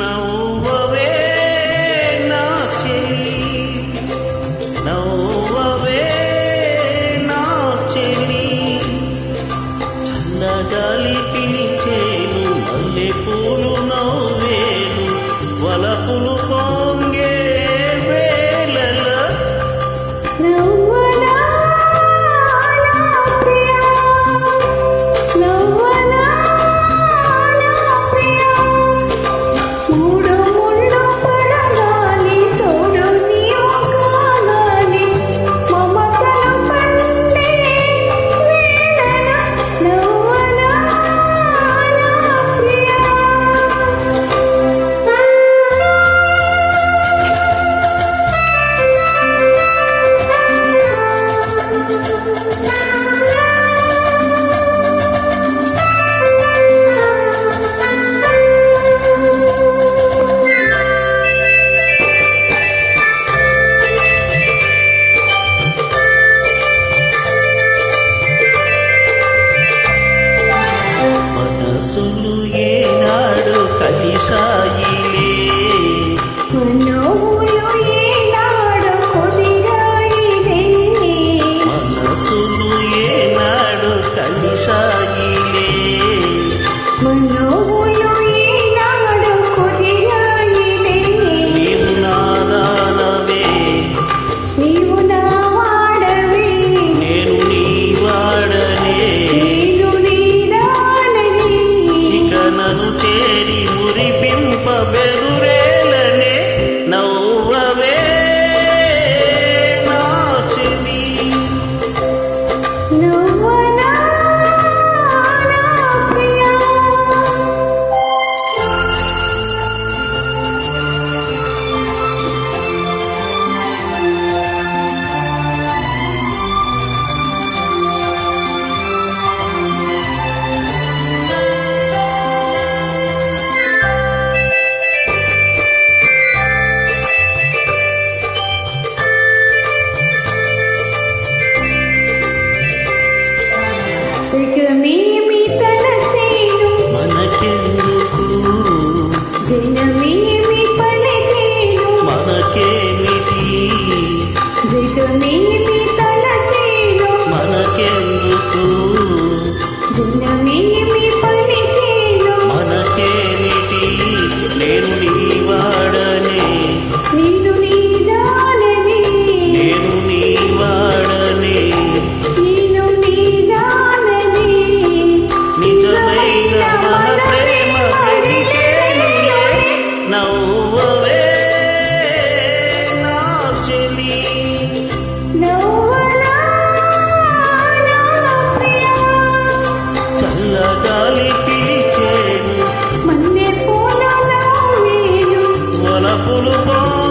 నవ్వవే నా చెలి నవ్వవే నా చెలి చల్లగాలి పిలిచేను మల్లెపు அதிசாயிலே మనకెందుకు? জল ফুল